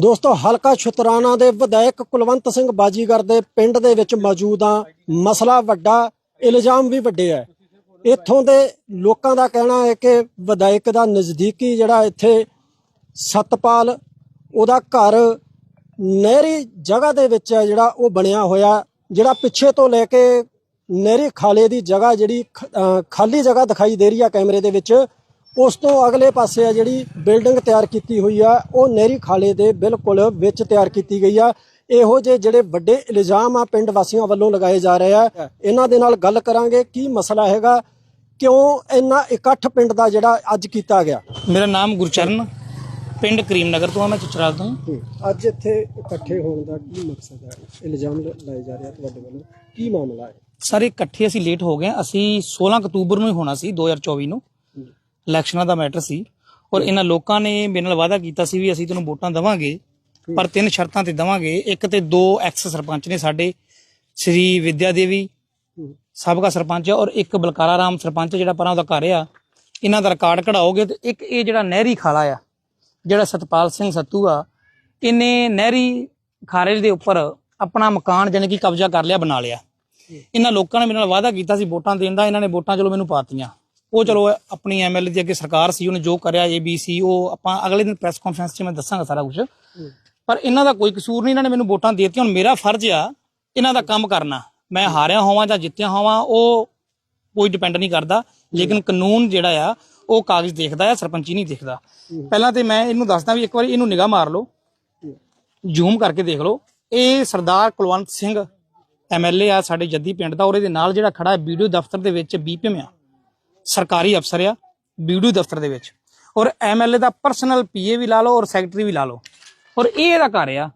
ਦੋਸਤੋ, ਹਲਕਾ ਛੁਤਰਾਣਾ ਦੇ ਵਿਧਾਇਕ ਕੁਲਵੰਤ ਸਿੰਘ ਬਾਜੀਗਰ ਦੇ ਪਿੰਡ ਦੇ ਵਿੱਚ ਮੌਜੂਦ ਆ। ਮਸਲਾ ਵੱਡਾ, ਇਲਜ਼ਾਮ ਵੀ ਵੱਡੇ ਆ। ਇੱਥੋਂ ਦੇ ਲੋਕਾਂ ਦਾ ਕਹਿਣਾ ਹੈ ਕਿ ਵਿਧਾਇਕ ਦਾ ਨਜ਼ਦੀਕੀ ਜਿਹੜਾ ਇੱਥੇ ਸਤਪਾਲ, ਉਹਦਾ ਘਰ ਨਹਿਰੀ ਜਗ੍ਹਾ ਦੇ ਵਿੱਚ ਹੈ ਜਿਹੜਾ ਉਹ ਬਣਿਆ ਹੋਇਆ, ਜਿਹੜਾ ਪਿੱਛੇ ਤੋਂ ਲੈ ਕੇ ਨਹਿਰੀ ਖਾਲੇ ਦੀ ਜਗ੍ਹਾ ਜਿਹੜੀ ਖ- ਖਾਲੀ ਜਗ੍ਹਾ ਦਿਖਾਈ ਦੇ ਰਹੀ ਆ ਕੈਮਰੇ ਦੇ ਵਿੱਚ। ਉਸ ਤੋਂ ਅਗਲੇ ਪਾਸੇ ਆ ਜਿਹੜੀ ਬਿਲਡਿੰਗ ਤਿਆਰ ਕੀਤੀ ਹੋਈ ਆ ਉਹ ਨਹਿਰੀ ਖਾਲੇ ਦੇ ਬਿਲਕੁਲ ਵਿੱਚ ਤਿਆਰ ਕੀਤੀ ਗਈ ਆ। ਇਹੋ ਜਿਹੇ ਜਿਹੜੇ ਵੱਡੇ ਇਲਜ਼ਾਮ ਆ ਪਿੰਡ ਵਾਸੀਆਂ ਵੱਲੋਂ ਲਗਾਏ ਜਾ ਰਹੇ ਆ। ਇਹਨਾਂ ਦੇ ਨਾਲ ਗੱਲ ਕਰਾਂਗੇ ਕੀ ਮਸਲਾ ਹੈਗਾ ਕਿਉਂ ਇੰਨਾ ਇਕੱਠ ਪਿੰਡ ਦਾ ਜਿਹੜਾ ਅੱਜ ਕੀਤਾ ਗਿਆ? ਮੇਰਾ ਨਾਮ ਗੁਰਚਰਨ ਪਿੰਡ ਕਰੀਮਨਗਰ ਤੋਂ ਆ ਮੈਂ ਚਚਰਾਲ ਤੋਂ। ਅੱਜ ਇੱਥੇ ਇਕੱਠੇ ਹੋਣ ਦਾ ਕੀ ਮਕਸਦ ਹੈ ਇਲਜ਼ਾਮ ਲਾਏ ਜਾ ਰਿਹਾ ਤੁਹਾਡੇ ਵੱਲੋਂ। ਕੀ ਮਾਮਲਾ ਹੈ? ਸਾਰੇ ਇਕੱਠੇ ਅਸੀਂ ਲੇਟ ਹੋ ਗਏ। ਅਸੀਂ 16 ਅਕਤੂਬਰ ਨੂੰ ਹੀ ਹੋਣਾ ਸੀ 2024 ਨੂੰ। ਇਲੈਕਸ਼ਨਾਂ ਦਾ ਮੈਟਰ ਸੀ ਔਰ ਇਹਨਾਂ ਲੋਕਾਂ ਨੇ ਮੇਰੇ ਨਾਲ ਵਾਅਦਾ ਕੀਤਾ ਸੀ ਵੀ ਅਸੀਂ ਤੈਨੂੰ ਵੋਟਾਂ ਦੇਵਾਂਗੇ ਪਰ ਤਿੰਨ ਸ਼ਰਤਾਂ ਤੇ ਦੇਵਾਂਗੇ। ਇੱਕ ਤੇ ਦੋ ਐਕਸ ਸਰਪੰਚ ਨੇ ਸਾਡੇ ਸ੍ਰੀ ਵਿਦਿਆ ਦੇਵੀ ਸਾਬਕਾ ਸਰਪੰਚ ਔਰ ਇੱਕ ਬਲਕਾਰਾ ਰਾਮ ਸਰਪੰਚ ਜਿਹੜਾ ਪਰਾਂ ਉਹਦਾ ਘਰ ਆ। ਇਹਨਾਂ ਦਾ ਰਿਕਾਰਡ ਕਢਾਓਗੇ ਤੇ ਇੱਕ ਇਹ ਜਿਹੜਾ ਨਹਿਰੀ ਖਾਲਾ ਆ ਜਿਹੜਾ ਸਤਪਾਲ ਸਿੰਘ ਸੱਤੂ ਆ ਇਹਨੇ ਨਹਿਰੀ ਖਾਰੇ ਦੇ ਉੱਪਰ ਆਪਣਾ ਮਕਾਨ ਜਾਣੀ ਕਿ ਕਬਜ਼ਾ ਕਰ ਲਿਆ ਬਣਾ ਲਿਆ। ਇਹਨਾਂ ਲੋਕਾਂ ਨੇ ਮੇਰੇ ਨਾਲ ਵਾਅਦਾ ਕੀਤਾ ਸੀ ਵੋਟਾਂ ਦੇਣ ਦਾ ਇਹਨਾਂ ਨੇ ਵੋਟਾਂ ਚਲੋ ਮੈਨੂੰ ਪਾਤੀਆਂ ਉਹ ਚਲੋ ਆਪਣੀ ਐਮਐਲਏ ਦੀ ਅੱਗੇ ਸਰਕਾਰ ਸੀ ਉਹਨੇ ਜੋ ਕਰਿਆ ਏਬੀਸੀ ਉਹ ਆਪਾਂ ਅਗਲੇ ਦਿਨ ਪ੍ਰੈਸ ਕਾਨਫਰੰਸ 'ਚ ਮੈਂ ਦੱਸਾਂਗਾ ਸਾਰਾ ਕੁਝ ਪਰ ਇਹਨਾਂ ਦਾ ਕੋਈ ਕਸੂਰ ਨਹੀਂ ਇਹਨਾਂ ਨੇ ਮੈਨੂੰ ਵੋਟਾਂ ਦੇ ਦਿੱਤੀਆਂ ਹੁਣ ਮੇਰਾ ਫਰਜ਼ ਆ ਇਹਨਾਂ ਦਾ ਕੰਮ ਕਰਨਾ। ਮੈਂ ਹਾਰਿਆ ਹੋਵਾਂ ਜਾਂ ਜਿੱਤਿਆ ਹੋਵਾਂ ਉਹ ਕੋਈ ਡਿਪੈਂਡ ਨਹੀਂ ਕਰਦਾ। ਲੇਕਿਨ ਕਾਨੂੰਨ ਜਿਹੜਾ ਆ ਉਹ ਕਾਗਜ਼ ਦੇਖਦਾ ਆ ਸਰਪੰਚੀ ਨਹੀਂ ਦੇਖਦਾ। ਪਹਿਲਾਂ ਤੇ ਮੈਂ ਇਹਨੂੰ ਦੱਸਦਾ ਵੀ ਇੱਕ ਵਾਰੀ ਇਹਨੂੰ ਨਿਗਾਹ ਮਾਰ ਲਓ। ਜ਼ੂਮ ਕਰਕੇ ਦੇਖ ਲਓ। ਇਹ ਸਰਦਾਰ ਕੁਲਵੰਤ ਸਿੰਘ ਐਮਐਲਏ ਆ ਸਾਡੇ ਜੱਦੀ ਪਿੰਡ ਦਾ ਔਰ ਇਹਦੇ ਨਾਲ ਜਿਹੜਾ ਖੜਾ ਹੈ ਵੀਡੀਓ ਦਫ਼ਤਰ ਦੇ ਵਿੱਚ ਬੀਪੀਐਮ ਆ। ਸਰਕਾਰੀ ਅਫਸਰ ਆ ਵੀਡੀਓ ਦਫ਼ਤਰ ਦੇ ਵਿੱਚ। ਔਰ ਐਮਐਲਏ ਦਾ ਪਰਸਨਲ ਪੀਏ ਵੀ ਲਾ ਲਓ ਔਰ ਸੈਕਟਰੀ ਵੀ ਲਾ ਲਓ। ਔਰ ਇਹ ਇਹਦਾ ਘਰ ਆ।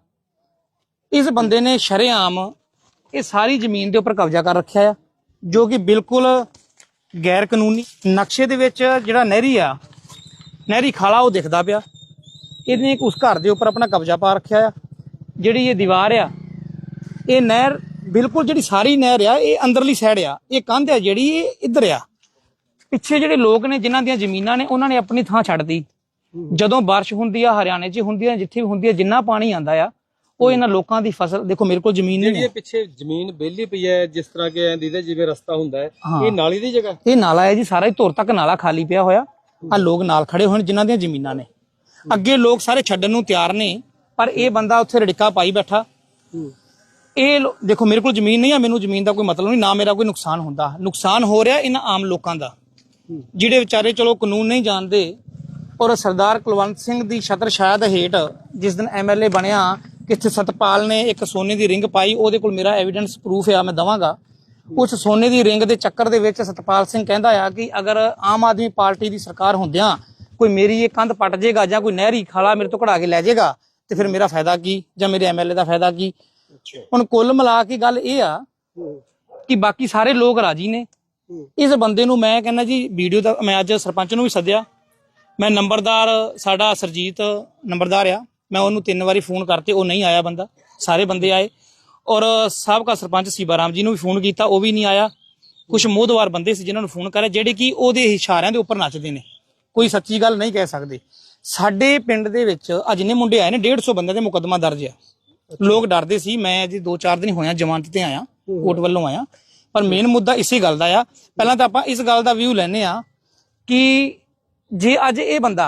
ਇਸ ਬੰਦੇ ਨੇ ਸ਼ਰੇਆਮ ਇਹ ਸਾਰੀ ਜ਼ਮੀਨ ਦੇ ਉੱਪਰ ਕਬਜ਼ਾ ਕਰ ਰੱਖਿਆ ਆ, ਜੋ ਕਿ ਬਿਲਕੁਲ ਗੈਰ ਕਾਨੂੰਨੀ ਨਕਸ਼ੇ ਦੇ ਵਿੱਚ ਜਿਹੜਾ ਨਹਿਰੀ ਆ, ਨਹਿਰੀ ਖਾਲਾ ਉਹ ਦਿਖਦਾ ਪਿਆ। ਇਹਨੇ ਉਸ ਘਰ ਦੇ ਉੱਪਰ ਆਪਣਾ ਕਬਜ਼ਾ ਪਾ ਰੱਖਿਆ ਆ, ਜਿਹੜੀ ਇਹ ਦੀਵਾਰ ਆ, ਇਹ ਨਹਿਰ ਬਿਲਕੁਲ ਜਿਹੜੀ ਸਾਰੀ ਨਹਿਰ ਆ, ਇਹ ਅੰਦਰਲੀ ਸਾਈਡ ਆ, ਇਹ ਕੰਧ ਆ ਜਿਹੜੀ, ਇਹ ਇੱਧਰ ਆ। ਪਿੱਛੇ ਜਿਹੜੇ ਲੋਕ ਨੇ ਜਿਨ੍ਹਾਂ ਦੀਆਂ ਜ਼ਮੀਨਾਂ ਨੇ ਉਹਨਾਂ ਨੇ ਆਪਣੀ ਥਾਂ ਛੱਡਦੀ ਜਦੋਂ ਬਾਰਿਸ਼ ਹੁੰਦੀ ਆ ਹਰਿਆਣੇ 'ਚ ਹੁੰਦੀ ਆ ਜਿੱਥੇ ਵੀ ਹੁੰਦੀ ਆ ਜਿੰਨਾ ਪਾਣੀ ਆਂਦਾ ਆ ਉਹ ਇਹਨਾਂ ਲੋਕਾਂ ਦੀ ਫਸਲ ਦੇਖੋ ਮੇਰੇ ਕੋਲ ਜ਼ਮੀਨ ਨਹੀਂ ਜਿਹੜੀ ਪਿੱਛੇ ਜ਼ਮੀਨ ਵਿਹਲੀ ਪਈ ਹੈ ਜਿਸ ਤਰ੍ਹਾਂ ਕਿ ਦੀਦਾ ਜਿਵੇਂ ਰਸਤਾ ਹੁੰਦਾ ਹੈ। ਇਹ ਨਾਲੀ ਦੀ ਜਗ੍ਹਾ ਇਹ ਨਾਲਾ ਹੈ ਜੀ ਸਾਰਾ ਹੀ ਧੁਰ ਤੱਕ ਨਾਲਾ ਖਾਲੀ ਪਿਆ ਹੋਇਆ। ਆ ਲੋਕ ਨਾਲ ਖੜੇ ਹੋਣ ਜਿਨ੍ਹਾਂ ਦੀਆਂ ਜ਼ਮੀਨਾਂ ਨੇ। ਅੱਗੇ ਲੋਕ ਸਾਰੇ ਛੱਡਣ ਨੂੰ ਤਿਆਰ ਨੇ ਪਰ ਇਹ ਬੰਦਾ ਉੱਥੇ ਰੜਿੱਕਾ ਪਾਈ ਬੈਠਾ। ਇਹ ਦੇਖੋ ਮੇਰੇ ਕੋਲ ਜ਼ਮੀਨ ਨਹੀਂ ਆ ਮੈਨੂੰ ਜ਼ਮੀਨ ਦਾ ਕੋਈ ਮਤਲਬ ਨਹੀਂ ਨਾ ਮੇਰਾ ਕੋਈ ਨੁਕਸਾਨ ਹੁੰਦਾ। ਨੁਕਸਾਨ ਹੋ ਰਿਹਾ ਇਹਨਾਂ ਆਮ ਲੋਕਾਂ ਦਾ। ਜਿਹੜੇ ਵਿਚਾਰੇ ਚਲੋ ਕਾਨੂੰਨ ਨਹੀਂ ਜਾਣਦੇ ਔਰ ਸਰਦਾਰ ਕੁਲਵੰਤ ਸਿੰਘ ਦੀ ਛਤਰ ਛਾਇਆ ਦੇ ਹੇਠ ਜਿਸ ਦਿਨ ਐਮਐਲਏ ਬਣਿਆ ਕਿੱਥੇ ਸਤਪਾਲ ਨੇ ਇੱਕ ਸੋਨੇ ਦੀ ਰਿੰਗ ਪਾਈ ਉਹਦੇ ਕੋਲ ਮੇਰਾ ਐਵੀਡੈਂਸ ਪ੍ਰੂਫ ਆ ਮੈਂ ਦਵਾਂਗਾ। ਉਸ ਸੋਨੇ ਦੀ ਰਿੰਗ ਦੇ ਚੱਕਰ ਦੇ ਵਿੱਚ ਸਤਪਾਲ ਸਿੰਘ ਕਹਿੰਦਾ ਆ ਕਿ ਅਗਰ ਆਮ ਆਦਮੀ ਪਾਰਟੀ ਦੀ ਸਰਕਾਰ ਹੁੰਦਿਆਂ ਕੋਈ ਮੇਰੀ ਇਹ ਕੰਧ ਪੱਟ ਜੇਗਾ ਜਾਂ ਕੋਈ ਨਹਿਰੀ ਖਾਲਾ ਮੇਰੇ ਤੋਂ ਕਢਾ ਕੇ ਲੈ ਜਾਏਗਾ ਤੇ ਫਿਰ ਮੇਰਾ ਫਾਇਦਾ ਕੀ ਜਾਂ ਮੇਰੇ ਐਮਐਲਏ ਦਾ ਫਾਇਦਾ ਕੀ? ਹੁਣ ਕੁੱਲ ਮਿਲਾ ਕੇ ਗੱਲ ਇਹ ਆ ਕਿ ਬਾਕੀ ਸਾਰੇ ਲੋਕ ਰਾਜੀ ਨੇ। ਇਸ ਬੰਦੇ ਨੂੰ ਮੈਂ ਕਹਿੰਦਾ ਜੀ ਵੀਡੀਓ ਦਾ ਮੈਂ ਅੱਜ ਸਰਪੰਚ ਨੂੰ ਵੀ ਸੱਦਿਆ। ਮੈਂ ਨੰਬਰਦਾਰ ਸਾਡਾ ਸਰਜੀਤ ਨੰਬਰਦਾਰ ਆ। ਮੈਂ ਉਹਨੂੰ ਤਿੰਨ ਵਾਰੀ ਫੋਨ ਕਰਤੇ ਉਹ ਨਹੀਂ ਆਇਆ ਬੰਦਾ। ਸਾਰੇ ਬੰਦੇ ਆਏ। ਔਰ ਸਾਬਕਾ ਸਰਪੰਚ ਸੀਬਾ ਰਾਮ ਜੀ ਨੂੰ ਵੀ ਫੋਨ ਕੀਤਾ ਉਹ ਵੀ ਨਹੀਂ ਆਇਆ। ਕੁਝ ਮੋਹਦਵਾਰ ਬੰਦੇ ਸੀ ਜਿਨ੍ਹਾਂ ਨੂੰ ਫੋਨ ਕਰਿਆ ਜਿਹੜੇ ਕਿ ਉਹਦੇ ਇਸ਼ਾਰਿਆਂ ਦੇ ਉੱਪਰ ਨੱਚਦੇ ਨੇ। ਕੋਈ ਸੱਚੀ ਗੱਲ ਨਹੀਂ ਕਹਿ ਸਕਦੇ। ਸਾਡੇ ਪਿੰਡ ਦੇ ਵਿੱਚ ਅੱਜ ਨੇ ਮੁੰਡੇ ਆਏ ਨੇ 150 ਬੰਦੇ ਦੇ ਮੁਕੱਦਮਾ ਦਰਜ ਆ। ਲੋਕ ਡਰਦੇ ਸੀ। ਮੈਂ ਅਜੇ 2-4 ਦਿਨ ਹੋਇਆ ਜ਼ਮਾਨਤ ਤੇ ਆਇਆ ਕੋਰਟ ਵੱਲੋਂ ਆਇਆ। ਪਰ ਮੇਨ ਮੁੱਦਾ ਇਸੇ ਗੱਲ ਦਾ ਆ। ਪਹਿਲਾਂ ਤਾਂ ਆਪਾਂ ਇਸ ਗੱਲ ਦਾ ਵਿਊ ਲੈਨੇ ਆ ਕਿ ਜੇ ਅੱਜ ਇਹ ਬੰਦਾ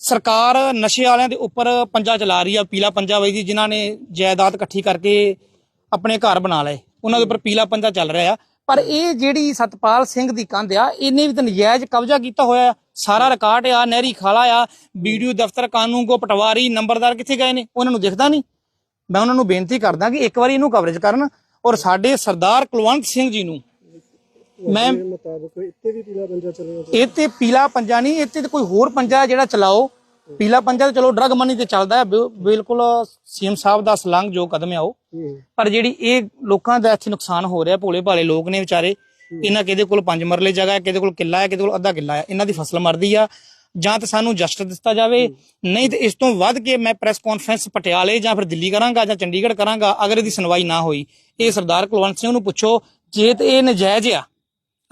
ਸਰਕਾਰ ਨਸ਼ੇ ਵਾਲਿਆਂ ਦੇ ਉੱਪਰ ਪੰਜਾ ਚਲਾ ਰਹੀ ਆ, ਪੀਲਾ ਪੰਜਾ ਵਈ ਜੀ, ਜਿਨ੍ਹਾਂ ਨੇ ਜਾਇਦਾਦ ਇਕੱਠੀ ਕਰਕੇ ਆਪਣੇ ਘਰ ਬਣਾ ਲਏ, ਉਹਨਾਂ ਦੇ ਉੱਪਰ ਪੀਲਾ ਪੰਜਾ ਚੱਲ ਰਿਹਾ ਆ। ਪਰ ਇਹ ਜਿਹੜੀ ਸਤਪਾਲ ਸਿੰਘ ਦੀ ਕੰਧ ਆ, ਇਹਨੇ ਵੀ ਤਾਂ ਨਜਾਇਜ਼ ਕਬਜ਼ਾ ਕੀਤਾ ਹੋਇਆ ਸਾਰਾ ਰਿਕਾਰਡ ਆ, ਨਹਿਰੀ ਖਾਲਾ ਆ, ਵੀਡੀਓ ਦਫ਼ਤਰ ਕਾਨੂੰਨ ਕੋ ਪਟਵਾਰੀ, ਨੰਬਰਦਾਰ ਕਿੱਥੇ ਗਏ ਨੇ? ਉਹਨਾਂ ਨੂੰ ਦਿਖਦਾ ਨਹੀਂ। ਮੈਂ ਉਹਨਾਂ ਨੂੰ ਬੇਨਤੀ ਕਰਦਾ ਕਿ ਇੱਕ ਵਾਰੀ ਇਹਨੂੰ ਕਵਰੇਜ ਕਰਨ। ਔਰ ਸਾਡੇ ਸਰਦਾਰ ਕੁਲਵੰਤ ਸਿੰਘ ਜੀ ਨੂੰ ਮੈਂ ਮੁਤਾਬਕ ਇੱਥੇ ਵੀ ਪੀਲਾ ਪੰਜਾ ਚੱਲਣਾ ਇਹ ਤੇ ਪੀਲਾ ਪੰਜਾ ਨਹੀਂ ਤੇ ਕੋਈ ਹੋਰ ਪੰਜਾ ਜਿਹੜਾ ਚਲਾਓ। ਪੀਲਾ ਪੰਜਾ ਤਾਂ ਚਲੋ ਡਰਗ ਮਨੀ ਤੇ ਚੱਲਦਾ ਹੈ ਬਿਲ- ਬਿਲਕੁਲ ਸੀਐਮ ਸਾਹਿਬ ਦਾ ਸਲੰਗ ਜੋ ਕਦਮ ਆ ਉਹ। ਪਰ ਜਿਹੜੀ ਇਹ ਲੋਕਾਂ ਦਾ ਇੱਥੇ ਨੁਕਸਾਨ ਹੋ ਰਿਹਾ ਭੋਲੇ ਭਾਲੇ ਲੋਕ ਨੇ ਵਿਚਾਰੇ ਇਹਨਾਂ ਕਿਹਦੇ ਕੋਲ ਪੰਜ ਮਰਲੇ ਜਗ੍ਹਾ ਹੈ ਕਿਹਦੇ ਕੋਲ ਕਿੱਲਾ ਹੈ ਕਿਹਦੇ ਕੋਲ ਅੱਧਾ ਕਿੱਲਾ ਹੈ ਇਹਨਾਂ ਦੀ ਫਸਲ ਮਰਦੀ ਆ। ਜਾਂ ਤਾਂ ਸਾਨੂੰ ਜਸਟ ਦਿੱਤਾ ਜਾਵੇ ਨਹੀਂ ਤੇ ਇਸ ਤੋਂ ਵੱਧ ਕੇ ਮੈਂ ਪ੍ਰੈਸ ਕਾਨਫਰੰਸ ਪਟਿਆਲੇ ਜਾਂ ਫਿਰ ਦਿੱਲੀ ਕਰਾਂਗਾ ਜਾਂ ਚੰਡੀਗੜ੍ਹ ਕਰਾਂਗਾ ਅਗਰ ਇਹਦੀ ਸੁਣਵਾਈ ਨਾ ਹੋਈ ਇਹ ਸਰਦਾਰ ਕੁਲਵੰਤ ਸਿੰਘ ਨੂੰ ਪੁੱਛੋ ਜੇ ਤੇ ਇਹ ਨਜਾਇਜ਼ ਆ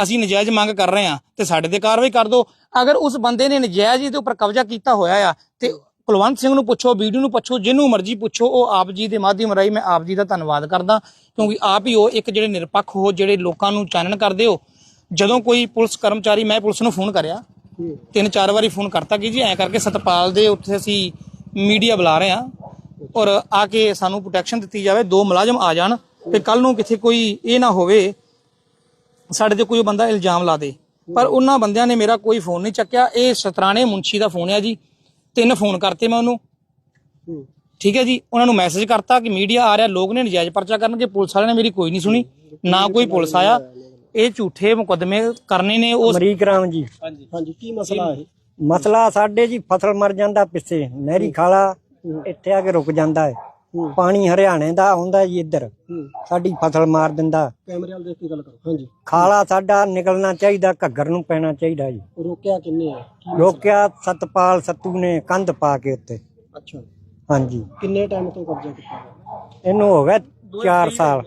ਅਸੀਂ ਨਜਾਇਜ਼ ਮੰਗ ਕਰ ਰਹੇ ਆ ਤੇ ਸਾਡੇ ਤੇ ਕਾਰਵਾਈ ਕਰ ਦਿਓ। ਅਗਰ ਉਸ ਬੰਦੇ ਨੇ ਨਜਾਇਜ਼ ਇਹਦੇ ਉੱਪਰ ਕਬਜ਼ਾ ਕੀਤਾ ਹੋਇਆ ਆ ਤੇ ਕੁਲਵੰਤ ਸਿੰਘ ਨੂੰ ਪੁੱਛੋ ਵੀਡੀਓ ਨੂੰ ਪੁੱਛੋ ਜਿਹਨੂੰ ਮਰਜ਼ੀ ਪੁੱਛੋ ਉਹ ਆਪ ਜੀ ਦੇ ਮਾਧਿਅਮ ਰਾਹੀਂ ਮੈਂ ਆਪ ਜੀ ਦਾ ਧੰਨਵਾਦ ਕਰਦਾ ਕਿਉਂਕਿ ਆਪ ਹੀ ਉਹ ਇੱਕ ਜਿਹੜੇ ਨਿਰਪੱਖ ਹੋ ਜਿਹੜੇ ਲੋਕਾਂ ਨੂੰ ਚਾਨਣ ਕਰਦੇ ਹੋ। ਜਦੋਂ ਕੋਈ ਪੁਲਿਸ ਕਰਮਚਾਰੀ ਮੈਂ ਪੁਲਿਸ ਨੂੰ ਫੋਨ ਕਰਿਆ ਤਿੰਨ ਚਾਰ ਵਾਰੀ ਫੋਨ ਕਰਤਾ ਕਿ ਜੀ, ਐ ਕਰਕੇ ਸਤਪਾਲ ਦੇ ਉੱਥੇ ਅਸੀਂ ਮੀਡੀਆ ਬੁਲਾ ਰਹੇ ਹਾਂ ਔਰ ਆ ਕੇ ਸਾਨੂੰ ਪ੍ਰੋਟੈਕਸ਼ਨ ਦਿੱਤੀ ਜਾਵੇ, ਦੋ ਮੁਲਾਜ਼ਮ ਆ ਜਾਣ ਤੇ ਕੱਲ ਨੂੰ ਕਿਥੇ ਕੋਈ ਇਹ ਨਾ ਹੋਵੇ, ਸਾਡੇ ਤੇ ਕੋਈ ਬੰਦਾ ਇਲਜ਼ਾਮ ਲਾ ਦੇ। ਪਰ ਉਹਨਾਂ ਬੰਦਿਆਂ ਨੇ ਮੇਰਾ ਕੋਈ ਫੋਨ ਨਹੀਂ ਚੱਕਿਆ। ਇਹ ਸਤਰਾਣੇ ਮੁੰਸ਼ੀ ਦਾ ਫੋਨ ਆ ਜੀ। ਤਿੰਨ ਫੋਨ ਕਰਤੇ ਮੈਂ ਉਹਨੂੰ। ਠੀਕ ਹੈ ਜੀ? ਉਹਨਾਂ ਨੂੰ ਮੈਸੇਜ ਕਰਤਾ ਕਿ ਮੀਡੀਆ ਆ ਰਿਹਾ, ਲੋਕ ਨੇ ਨਜਾਇਜ਼ ਪਰਚਾ ਕਰਨਗੇ, ਪੁਲਿਸ ਵਾਲਿਆਂ ਨੇ ਮੇਰੀ ਕੋਈ ਨਹੀਂ ਸੁਣੀ, ਨਾ ਕੋਈ ਪੁਲਿਸ ਆਇਆ। ਇਹ ਝੂਠੇ ਮੁਕੱਦਮੇ ਕਰਨੇ ਨੇ ਉਸ ਅਮਰੀਕ ਰਾਮ ਜੀ। ਹਾਂਜੀ। ਕੀ ਮਸਲਾ ਹੈ ਮਸਲਾ ਸਾਡੇ ਜੀ ਫਸਲ ਮਰ ਜਾਂਦਾ ਪਿੱਛੇ। ਨਹਿਰੀ ਖਾਲਾ ਇੱਥੇ ਆ ਕੇ ਰੁਕ ਜਾਂਦਾ ਹੈ। ਪਾਣੀ ਹਰਿਆਣੇ ਦਾ ਆਉਂਦਾ ਜੀ ਇੱਧਰ। ਸਾਡੀ ਫਸਲ ਮਾਰ ਦਿੰਦਾ। ਕੈਮਰੇ ਵਾਲ ਦੇਖ ਕੇ ਗੱਲ ਕਰੋ। ਹਾਂਜੀ। ਖਾਲਾ ਸਾਡਾ ਨਿਕਲਣਾ ਚਾਹੀਦਾ ਘੱਗਰ ਨੂੰ ਪੈਣਾ ਚਾਹੀਦਾ ਜੀ। ਰੋਕਿਆ ਕਿੰਨੇ ਆ? ਰੋਕਿਆ ਸਤਪਾਲ ਸੱਤੂ ਨੇ ਕੰਧ ਪਾ ਕੇ ਉੱਤੇ। ਅੱਛਾ। ਹਾਂਜੀ। ਕਿੰਨੇ ਟਾਈਮ ਤੋਂ ਕਬਜ਼ਾ ਕੀਤਾ? ਇਹਨੂੰ ਹੋ ਗਿਆ 4 ਸਾਲ।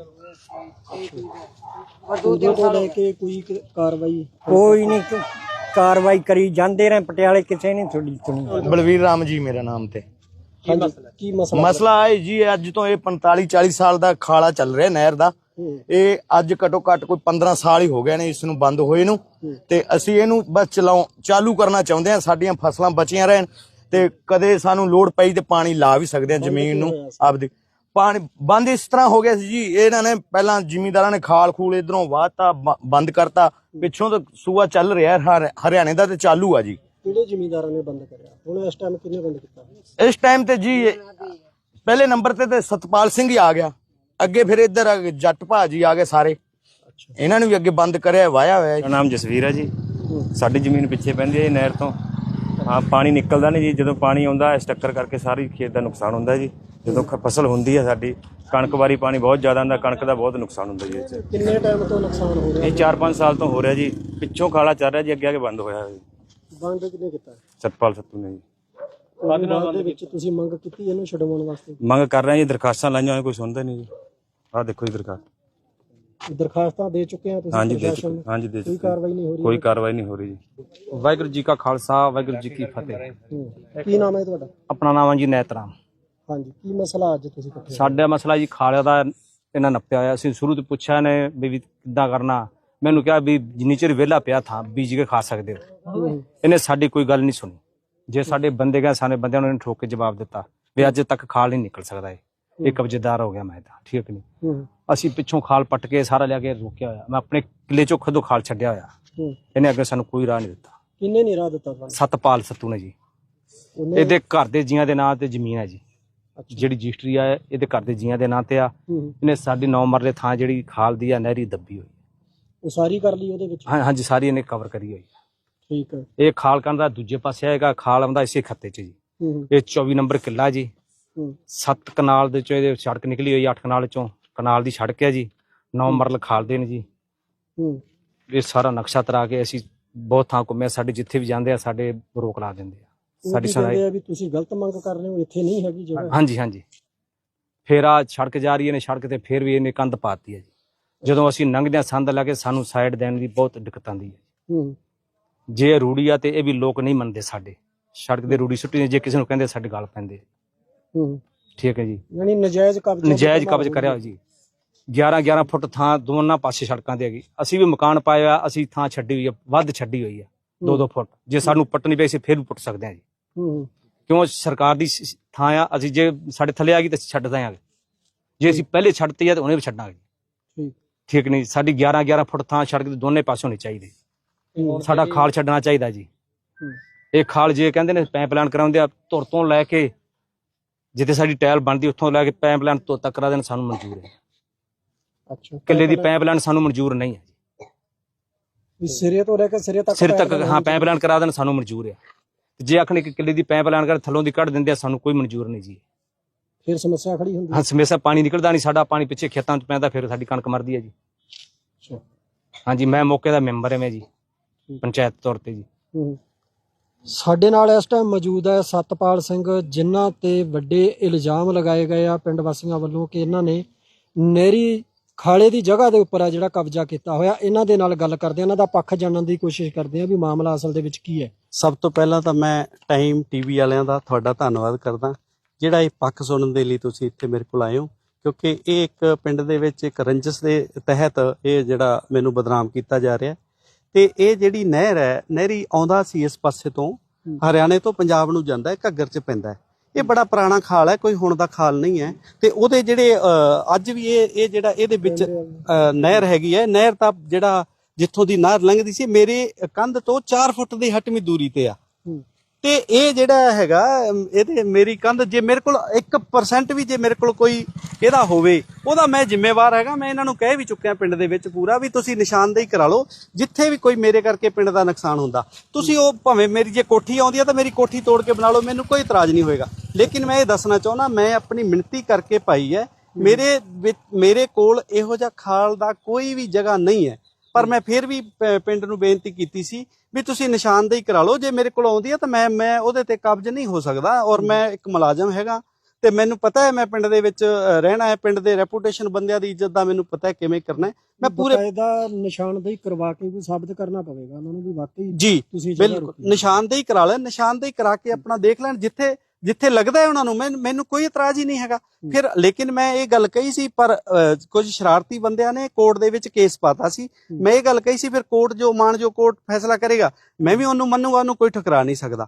ਉਦੋਂ ਤੋਂ ਲੈ ਕੇ ਕੋਈ ਕ- ਕਾਰਵਾਈ ਕੋਈ ਨਹੀਂ ਕਾਰਵਾਈ ਕਰੀ ਜਾਂਦੇ ਰਹੇ ਪਟਿਆਲੇ ਕਿਸੇ ਨੇ ਥੋੜੀ ਸੁਣੀ ਬਲਵੀਰ ਰਾਮ ਜੀ ਮੇਰਾ ਨਾਮ ਤੇ। ਕੀ ਮਸਲਾ? ਮਸਲਾ? ਹੈ ਜੀ ਅੱਜ ਤੋਂ ਇਹ 45 40 ਸਾਲ ਦਾ ਖਾਲਾ ਚੱਲ ਰਿਹਾ ਨਹਿਰ ਦਾ। ਇਹ ਅੱਜ ਘਟੋ ਘੱਟ ਕੋਈ 15 ਸਾਲ ਹੀ ਹੋ ਗਏ ਨੇ ਇਸ ਨੂੰ ਬੰਦ ਹੋਏ ਨੂੰ। ਤੇ ਅਸੀਂ ਇਹਨੂੰ ਬਸ ਚਲਾਉ ਚਾਲੂ ਕਰਨਾ ਚਾਹੁੰਦੇ ਹਾਂ ਸਾਡੀਆਂ ਫਸਲਾਂ ਬਚੀਆਂ ਰਹਿਣ। ਤੇ ਕਦੇ ਸਾਨੂੰ ਲੋੜ ਪਈ ਤੇ ਪਾਣੀ ਲਾ ਵੀ ਸਕਦੇ ਹਾਂ ਜ਼ਮੀਨ ਨੂੰ ਆਪਦੀ। ਪਾਣੀ ਬੰਦ ਇਸ ਤਰ੍ਹਾਂ ਹੋ ਗਿਆ ਸੀ ਜੀ ਇਹਨਾਂ ਨੇ ਪਹਿਲਾਂ ਜ਼ਿਮੀਂਦਾਰਾਂ ਨੇ ਖਾਲ ਖੂਲ ਇਧਰੋਂ ਵਾਹਤਾ ਬ- ਬੰਦ ਕਰਤਾ ਪਿੱਛੋਂ ਤਾਂ ਸੂਆ ਚੱਲ ਰਿਹਾ ਹਰ- ਹਰਿਆਣੇ ਦਾ ਤੇ ਚਾਲੂ ਆ ਜੀ। ਕਿਹੜੇ ਜ਼ਿਮੀਂਦਾਰਾਂ ਨੇ ਬੰਦ ਕਰਿਆ? ਹੁਣ ਇਸ ਟਾਈਮ ਕਿੰਨੇ ਬੰਦ ਕੀਤਾ? ਇਸ ਟਾਈਮ ਤੇ ਜੀ ਇਹ ਪਹਿਲੇ ਨੰਬਰ ਤੇ ਤੇ ਸਤਪਾਲ ਸਿੰਘ ਹੀ ਆ ਗਿਆ। ਅੱਗੇ ਫਿਰ ਇੱਧਰ ਆ ਗਏ ਜੱਟ ਭਾਜੀ ਆ ਗਏ ਸਾਰੇ। ਇਹਨਾਂ ਨੂੰ ਵੀ ਅੱਗੇ ਬੰਦ ਕਰਿਆ ਵਾਇਆ ਹੋਇਆ ਮੇਰਾ ਨਾਮ ਜਸਵੀਰ ਹੈ ਜੀ। ਸਾਡੀ ਜ਼ਮੀਨ ਪਿੱਛੇ ਪੈਂਦੀ ਹੈ ਜੀ ਨਹਿਰ ਤੋਂ। ਹਾਂ ਪਾਣੀ ਨਿਕਲਦਾ ਨਹੀਂ ਜੀ ਜਦੋਂ ਪਾਣੀ ਆਉਂਦਾ ਇਸ ਟੱਕਰ ਕਰਕੇ ਸਾਰੀ ਖੇਤ ਦਾ ਨੁਕਸਾਨ ਹੁੰਦਾ ਜੀ। ਜਦੋਂ ਖ- ਫਸਲ ਹੁੰਦੀ ਹੈ ਸਾਡੀ ਕਣਕ ਵਾਰੀ ਪਾਣੀ ਬਹੁਤ ਜ਼ਿਆਦਾ ਆਉਂਦਾ ਕਣਕ ਦਾ ਬਹੁਤ ਨੁਕਸਾਨ ਹੁੰਦਾ ਜੀ ਇਹ 'ਚ। ਕਿੰਨੇ ਟਾਈਮ ਤੋਂ ਨੁਕਸਾਨ ਹੋ ਰਿਹਾ? ਇਹ 4-5 ਸਾਲ ਤੋਂ ਹੋ ਰਿਹਾ ਜੀ। ਪਿੱਛੋਂ ਖਾਲਾ ਚੱਲ ਰਿਹਾ ਜੀ ਅੱਗੇ ਆ ਕੇ ਬੰਦ ਹੋਇਆ ਜੀ। ਬੰਦ ਕਿੰਨੇ ਕੀਤਾ? ਸਤਪਾਲ ਸੱਤੂ ਨੇ ਜੀ। ਬਾਅਦ ਦੇ ਵਿੱਚ ਤੁਸੀਂ ਮੰਗ ਕੀਤੀ ਇਹਨੂੰ ਛਡਵਾਉਣ ਵਾਸਤੇ? ਮੰਗ ਕਰ ਰਹੇ ਹਾਂ ਜੀ ਦਰਖਾਸਤਾਂ ਲਾਈਆਂ ਹੋਈਆਂ ਕੋਈ ਸੁਣਦਾ ਨਹੀਂ ਜੀ। ਆਹ ਦੇਖੋ ਜੀ ਦਰਖਾਸਤ। ਦਰਖਾਸਤਾਂ ਦੇ ਚੁੱਕੇ ਆ ਤੁਸੀਂ ਹਾਂਜੀ ਦੇ ਪ੍ਰਸ਼ਾਸਨ ਚੁੱਕੇ ਨੂੰ। ਹਾਂਜੀ ਦੇ ਕੋਈ ਚੁੱਕੇ। ਕਾਰਵਾਈ ਨਹੀਂ ਹੋ ਰਹੀ? ਕੋਈ ਕਾਰਵਾਈ ਨਹੀਂ ਹੋ ਰਹੀ ਜੀ। ਵਾਹਿਗੁਰੂ ਜੀ ਕਾ ਖਾਲਸਾ ਵਾਹਿਗੁਰੂ ਜੀ ਕੀ ਫਤਿਹ। ਹੂੰ। ਕੀ ਨਾਮ ਹੈ ਤੁਹਾਡਾ? ਆਪਣਾ ਨਾਮ ਹੈ ਜੀ ਨੈਤਰਾਮ ਹਾਂਜੀ ਕੀ ਮਸਲਾ ਅੱਜ ਤੁਸੀਂ ਇਕੱਠੇ? ਸਾਡਾ ਮਸਲਾ ਜੀ ਖਾਲਿਆ ਦਾ ਇਹਨਾਂ ਨੱਪਿਆ ਹੋਇਆ। ਸੀ ਸ਼ੁਰੂ ਤੋਂ ਪੁੱਛਿਆ ਨੇ ਵੀ ਕਿੱਦਾਂ ਕਰਨਾ। ਮੈਨੂੰ ਕਿਹਾ ਵੀ ਜਿੰਨੀ ਚਿਰ ਵਿਹਲਾ ਪਿਆ ਥਾਂ ਬੀਜ ਕੇ ਖਾ ਸਕਦੇ ਹੋ। ਇਹਨੇ ਸਾਡੀ ਕੋਈ ਗੱਲ ਨਹੀਂ ਸੁਣੀ। ਜੇ ਸਾਡੇ ਬੰਦੇ ਗਏ ਸਾਡੇ ਬੰਦਿਆਂ ਨੂੰ ਇਹਨੇ ਠੋਕ ਕੇ ਜਵਾਬ ਦਿੱਤਾ ਵੀ ਅੱਜ ਤੱਕ ਖਾਲ ਨਹੀਂ ਨਿਕਲ ਸਕਦਾ ਇਹ। ਇਹ ਕਬਜ਼ੇਦਾਰ ਹੋ ਗਿਆ ਮੈਂ ਤਾਂ ਠੀਕ ਨਹੀਂ। ਅਸੀਂ ਪਿੱਛੋਂ ਖਾਲ ਪੱਟ ਕੇ ਸਾਰਾ ਲਿਆ ਕੇ ਰੋਕਿਆ ਹੋਇਆ। ਮੈਂ ਆਪਣੇ ਕਿਲੇ ਚੋਂ ਖੁਦੋਂ ਖਾਲ ਛੱਡਿਆ ਹੋਇਆ। ਇਹਨੇ ਅੱਗੇ ਸਾਨੂੰ ਕੋਈ ਰਾਹ ਨਹੀਂ ਦਿੱਤਾ। ਕਿੰਨੇ ਨਹੀਂ ਰਾਹ ਦਿੱਤਾ ਸਤਪਾਲ ਸੱਤੂ ਨੇ ਜੀ। ਇਹਦੇ ਘਰ ਦੇ ਜੀਆਂ ਦੇ ਨਾਂ ਤੇ ਜ਼ਮੀਨ ਹੈ ਜੀ। ਜਿਹੜੀ ਰਜਿਸਟਰੀ ਆ ਇਹਦੇ ਘਰ ਦੇ ਜੀਆਂ ਦੇ ਨਾਂ ਤੇ ਆ। ਹੂੰ। ਇਹਨੇ ਸਾਡੀ ਨੌ ਮਰਲੇ ਥਾਂ ਜਿਹੜੀ ਖਾਲ ਦੀ ਆ ਨਹਿਰੀ ਦੱਬੀ ਹੋਈ। ਉਹ ਸਾਰੀ ਕਰ ਲਈ ਉਹਦੇ ਵਿੱਚ? ਹਾਂ ਹਾਂਜੀ ਸਾਰੀ ਇਹਨੇ ਕਵਰ ਕਰੀ ਹੋਈ ਠੀਕ ਹੈ ਇਹ ਖਾਲ ਕੰਨ ਦਾ ਦੂਜੇ ਪਾਸੇ ਆਏਗਾ ਖਾਲ ਆਉਂਦਾ ਇਸੇ ਖੱਤੇ 'ਚ ਜੀ। ਹੂੰ ਇਹ 24 ਨੰਬਰ ਕਿੱਲਾ ਜੀ। ਹੂੰ। 7 ਕਨਾਲ ਦੇ ਚੋਂ ਇਹਦੇ ਸੜਕ ਨਿਕਲੀ ਹੋਈ 8 ਕਨਾਲ ਚੋਂ। ਕਨਾਲ ਦੀ ਸੜਕ ਹੈ ਜੀ। ਨੌ ਮਰਲ ਖਾਲ ਦੇ ਨੇ ਜੀ। ਹੂੰ। ਇਹ ਸਾਰਾ ਨਕਸ਼ਾ ਤਰਾ ਕੇ ਅਸੀਂ ਬਹੁਤ ਥਾਂ ਘੁੰਮੇ ਸਾਡੇ ਜਿੱਥੇ ਵੀ ਜਾਂਦੇ ਆ ਸਾਡੇ ਰੋਕ ਲਾ ਦਿੰਦੇ ਆ। ਸਾਡੀ ਸੁਣਾਈ ਆ ਵੀ ਤੁਸੀਂ ਗਲਤ ਮੰਗ ਕਰ ਰਹੇ ਹੋ ਇੱਥੇ ਨਹੀਂ ਹੈਗੀ ਜਗ੍ਹਾ। ਹਾਂਜੀ ਹਾਂਜੀ। ਫੇਰ ਆ ਸੜਕ ਜਾ ਰਹੀ ਹੈ ਨੇ ਸੜਕ ਤੇ ਫੇਰ ਵੀ ਇਹਨੇ ਕੰਧ ਪਾਤੀ ਹੈ ਜੀ। ਜਦੋਂ ਅਸੀਂ ਲੰਘਦੇ ਹਾਂ ਸੰਦ ਲਾ ਕੇ ਸਾਨੂੰ ਸਾਈਡ ਦੇਣ ਦੀ ਬਹੁਤ ਦਿੱਕਤ ਆਉਂਦੀ ਹੈ ਹੂੰ। ਜੇ ਰੂੜੀ ਆ ਤੇ ਇਹ ਵੀ ਲੋਕ ਨਹੀਂ ਮੰਨਦੇ ਸਾਡੇ। ਸੜਕ ਦੇ ਰੂੜੀ ਸੁੱਟੀ ਜੇ ਕਿਸੇ ਨੂੰ ਕਹਿੰਦੇ ਸਾਡੇ ਗਲ ਪੈਂਦੇ। ਹੂੰ। ਠੀਕ ਹੈ ਜੀ। ਯਾਨੀ ਨਜਾਇਜ਼ ਕਬਜ਼ਾ ਨਜਾਇਜ਼ ਕਬਜ਼ ਕਰਿਆ ਜੀ। 11 11 ਫੁੱਟ ਥਾਂ ਦੋਨਾਂ ਪਾਸੇ ਸੜਕਾਂ ਤੇ ਹੈਗੀ। ਅਸੀਂ ਵੀ ਮਕਾਨ ਪਾਇਆ ਅਸੀਂ ਥਾਂ ਛੱਡੀ ਹੋਈ ਹੈ ਵੱਧ ਛੱਡੀ ਹੋਈ ਹੈ 2-2 ਫੁੱਟ। ਜੇ ਸਾਨੂੰ ਪੱਟਣੀ ਪਈ ਅਸੀਂ ਫੇਰ ਵੀ ਪੁੱਟ ਸਕਦੇ ਹਾਂ ਜੀ। ਹੂੰ। ਕਿਉਂ ਸਰਕਾਰ ਦੀ ਸ- ਥਾਂ ਆ ਅਸੀਂ ਜੇ ਸਾਡੇ ਥੱਲੇ ਆ ਗਈ ਤਾਂ ਅਸੀਂ ਛੱਡ ਦਿਆਂਗੇ ਜੇ ਅਸੀਂ ਪਹਿਲੇ ਛੱਡਤੀ ਆ ਤਾਂ ਉਹਨੇ ਵੀ ਛੱਡਾਂਗੇ। ਠੀਕ। ਠੀਕ ਨਹੀਂ ਸਾਡੀ 11 11 ਫੁੱਟ ਥਾਂ ਸੜਕ ਦੇ ਦੋਨੇ ਪਾਸੇ ਹੋਣੀ ਚਾਹੀਦੀ। ਹੂੰ। ਸਾਡਾ ਖਾਲ ਛੱਡਣਾ ਚਾਹੀਦਾ ਜੀ। ਹੂੰ। ਇਹ ਖਾਲ ਜੇ ਕਹਿੰਦੇ ਨੇ ਪਾਈਪਲਾਈਨ ਕਰਾਉਂਦੇ ਆ ਧੁਰ ਤੋਂ ਲੈ ਕੇ ਜਿੱਥੇ ਸਾਡੀ ਟਾਇਲ ਬਣਦੀ ਉੱਥੋਂ ਲੈ ਕੇ ਪਾਈਪਲਾਈਨ ਤੋਂ ਤੱਕ ਕਰਾ ਦੇਣ ਸਾਨੂੰ ਮਨਜ਼ੂਰ ਹੈ। ਅੱਛਾ। ਕਿੱਲੇ ਦੀ ਪਾਈਪਲਾਈਨ ਸਾਨੂੰ ਮਨਜ਼ੂਰ ਨਹੀਂ ਹੈ ਵੀ ਸਿਰੇ ਤੋਂ ਲੈ ਕੇ ਸਿਰੇ ਤੱਕ ਸਿਰ ਤੱਕ ਹਾਂ ਪਾਈਪਲਾਈਨ ਕਰਾ ਦੇਣ ਸਾਨੂੰ ਮਨਜ਼ੂਰ ਹੈ। ਜੇ ਆਖਣ ਕਿ ਕਿੱਲੇ ਦੀ ਪਾਈਪਲਾਈਨ ਕਰ ਥੱਲੋਂ ਦੀ ਕੱਢ ਦਿੰਦੇ ਆ ਸਾਨੂੰ ਕੋਈ ਮਨਜ਼ੂਰ ਨਹੀਂ ਜੀ। ਫਿਰ ਸਮੱਸਿਆ ਖੜੀ ਹੁੰਦੀ ਹਾਂ। ਹਮੇਸ਼ਾ ਪਾਣੀ ਨਿਕਲਦਾ ਨਹੀਂ ਸਾਡਾ ਪਾਣੀ ਪਿੱਛੇ ਖੇਤਾਂ 'ਚ ਪੈਂਦਾ ਫਿਰ ਸਾਡੀ ਕਣਕ ਮਰਦੀ ਹੈ ਜੀ। ਅੱਛਾ। ਹਾਂਜੀ ਮੈਂ ਮੌਕੇ ਦਾ ਮੈਂਬਰ ਹਾਂ ਮੈਂ ਜੀ ਪੰਚਾਇਤ ਤੌਰ ਤੇ ਜੀ। ਹੂੰ ਸਾਡੇ ਨਾਲ ਇਸ ਟਾਈਮ ਮੌਜੂਦ ਹੈ ਸਤਪਾਲ ਸਿੰਘ ਜਿਨ੍ਹਾਂ ਤੇ ਵੱਡੇ ਇਲਜ਼ਾਮ ਲਗਾਏ ਗਏ ਆ ਪਿੰਡ ਵਾਸੀਆਂ ਵੱਲੋਂ ਕਿ ਇਹਨਾਂ ਨੇ ਨਹਿਰੀ ਖਾਲੇ ਦੀ ਜਗ੍ਹਾ ਦੇ ਉੱਪਰ ਆ ਜਿਹੜਾ ਕਬਜ਼ਾ ਕੀਤਾ ਹੋਇਆ ਇਹਨਾਂ ਦੇ ਨਾਲ ਗੱਲ ਕਰਦੇ ਆ। ਇਹਨਾਂ ਦਾ ਪੱਖ ਜਾਣਨ ਦੀ ਕੋਸ਼ਿਸ਼ ਕਰਦੇ ਆ ਵੀ ਮਾਮਲਾ ਅਸਲ ਦੇ ਵਿੱਚ ਕੀ ਹੈ। ਸਭ ਤੋਂ ਪਹਿਲਾਂ ਤਾਂ ਮੈਂ ਟਾਈਮ ਟੀਵੀ ਵਾਲਿਆਂ ਦਾ ਤੁਹਾਡਾ ਧੰਨਵਾਦ ਕਰਦਾ। ਜਿਹੜਾ ਇਹ ਪੱਖ ਸੁਣਨ ਦੇ ਲਈ ਤੁਸੀਂ ਇੱਥੇ ਮੇਰੇ ਕੋਲ ਆਏ ਹੋ ਕਿਉਂਕਿ ਇਹ ਇੱਕ ਪਿੰਡ ਦੇ ਵਿੱਚ ਇੱਕ ਰੰਜਸ ਦੇ ਤਹਿਤ ਇਹ ਜਿਹੜਾ ਮੈਨੂੰ ਬਦਨਾਮ ਕੀਤਾ ਜਾ ਰਿਹਾ। ਤੇ ਇਹ ਜਿਹੜੀ ਨਹਿਰ ਹੈ ਨਹਿਰੀ ਆਉਂਦਾ ਸੀ ਇਸ ਪਾਸੇ ਤੋਂ ਹਰਿਆਣੇ ਤੋਂ ਪੰਜਾਬ ਨੂੰ ਜਾਂਦਾ ਹੈ ਘੱਗਰ 'ਚ ਪੈਂਦਾ ਹੈ। ਇਹ ਬੜਾ ਪੁਰਾਣਾ ਖਾਲ ਹੈ ਕੋਈ ਹੁਣ ਦਾ ਖਾਲ ਨਹੀਂ ਹੈ। ਤੇ ਉਹਦੇ ਜਿਹੜੇ ਅੱਜ ਵੀ ਇਹ ਇਹ ਜਿਹੜਾ ਇਹਦੇ ਵਿੱਚ ਨਹਿਰ ਹੈਗੀ ਹੈ। ਨਹਿਰ ਤਾਂ ਜਿਹੜਾ ਜਿੱਥੋਂ ਦੀ ਨਹਿਰ ਲੰਘਦੀ ਸੀ ਮੇਰੇ ਕੰਧ ਤੋਂ 4 ਫੁੱਟ ਦੀ ਹਟਵੀਂ ਦੂਰੀ ਤੇ ਆ। ਤੇ ਇਹ ਜਿਹੜਾ ਹੈਗਾ ਇਹਦੇ ਮੇਰੀ ਕੰਧ ਜੇ ਮੇਰੇ ਕੋਲ 1% ਵੀ ਜੇ ਮੇਰੇ ਕੋਲ ਕੋਈ ਇਹਦਾ ਹੋਵੇ ਉਹਦਾ ਮੈਂ ਜ਼ਿੰਮੇਵਾਰ ਹੈਗਾ। ਮੈਂ ਇਹਨਾਂ ਨੂੰ ਕਹਿ ਵੀ ਚੁੱਕਿਆ ਪਿੰਡ ਦੇ ਵਿੱਚ ਪੂਰਾ ਵੀ ਤੁਸੀਂ ਨਿਸ਼ਾਨਦੇਹੀ ਕਰਾ ਲਓ ਜਿੱਥੇ ਵੀ ਕੋਈ ਮੇਰੇ ਕਰਕੇ ਪਿੰਡ ਦਾ ਨੁਕਸਾਨ ਹੁੰਦਾ। ਤੁਸੀਂ ਉਹ ਭਾਵੇਂ ਮੇਰੀ ਜੇ ਕੋਠੀ ਆਉਂਦੀ ਹੈ ਤਾਂ ਮੇਰੀ ਕੋਠੀ ਤੋੜ ਕੇ ਬਣਾ ਲਓ ਮੈਨੂੰ ਕੋਈ ਇਤਰਾਜ਼ ਨਹੀਂ ਹੋਏਗਾ। ਲੇਕਿਨ ਮੈਂ ਇਹ ਦੱਸਣਾ ਚਾਹੁੰਦਾ ਮੈਂ ਆਪਣੀ ਮਿਹਨਤੀ ਕਰਕੇ ਪਾਈ ਹੈ। ਮੇਰੇ ਮੇਰੇ ਕੋਲ ਇਹੋ ਜਿਹਾ ਖਾਲ ਦਾ ਕੋਈ ਵੀ ਜਗ੍ਹਾ ਨਹੀਂ ਹੈ ਪਰ ਮੈਂ ਫਿਰ ਵੀ ਪਿੰਡ ਨੂੰ ਬੇਨਤੀ ਕੀਤੀ ਸੀ ਵੀ ਤੁਸੀਂ ਨਿਸ਼ਾਨਦੇਹੀ ਕਰਾ ਲਓ। ਜੇ ਮੇਰੇ ਕੋਲ ਆਉਂਦੀ ਹੈ ਤਾਂ ਮੈਂ ਮੈਂ ਉਹਦੇ ਤੇ ਕਬਜ਼ ਨਹੀਂ ਹੋ ਸਕਦਾ ਔਰ ਮੈਂ ਇੱਕ ਮੁਲਾਜ਼ਮ ਹੈਗਾ ਤੇ ਮੈਨੂੰ ਪਤਾ ਹੈ ਮੈਂ ਪਿੰਡ ਦੇ ਵਿੱਚ ਰਹਿਣਾ ਹੈ। ਪਿੰਡ ਦੇ ਰੈਪੂਟੇਸ਼ਨ ਬੰਦਿਆਂ ਦੀ ਇੱਜ਼ਤ ਦਾ ਮੈਨੂੰ ਪਤਾ ਹੈ ਕਿਵੇਂ ਕਰਨਾ ਹੈ। ਮੈਂ ਪੂਰੇ ਬਕਾਇਦਾ ਨਿਸ਼ਾਨਦੇਹੀ ਕਰਵਾ ਕੇ ਵੀ ਸਾਬਤ ਕਰਨਾ ਪਵੇਗਾ। ਉਹਨਾਂ ਨੂੰ ਵੀ ਵਾਕਈ ਜੀ ਤੁਸੀਂ ਬਿਲਕੁਲ। ਨਿਸ਼ਾਨਦੇਹੀ ਕਰਾ ਲੈਣ ਨਿਸ਼ਾਨਦੇਹੀ ਕਰਾ ਕੇ ਆਪਣਾ ਦੇਖ ਲੈਣ ਜਿੱਥੇ ਜਿੱਥੇ ਲੱਗਦਾ ਹੈ ਉਹਨਾਂ ਨੂੰ ਮੈਨ- ਮੈਨੂੰ ਕੋਈ ਇਤਰਾਜ਼ ਹੀ ਨਹੀਂ ਹੈਗਾ। ਫਿਰ ਲੇਕਿਨ ਮੈਂ ਇਹ ਗੱਲ ਕਹੀ ਸੀ ਪਰ ਅ, ਕੁਝ ਸ਼ਰਾਰਤੀ ਬੰਦਿਆਂ ਨੇ ਕੋਰਟ ਦੇ ਵਿੱਚ ਕੇਸ ਪਾਤਾ ਸੀ। ਮੈਂ ਇਹ ਗੱਲ ਕਹੀ ਸੀ ਫਿਰ ਕੋਰਟ ਜੋ ਮਾਨ ਜੋ ਕੋਰਟ ਫੈਸਲਾ ਕਰੇਗਾ ਮੈਂ ਵੀ ਉਹਨੂੰ ਮੰਨੂਗਾ ਉਹਨੂੰ ਕੋਈ ਠੁਕਰਾ ਨਹੀਂ ਸਕਦਾ।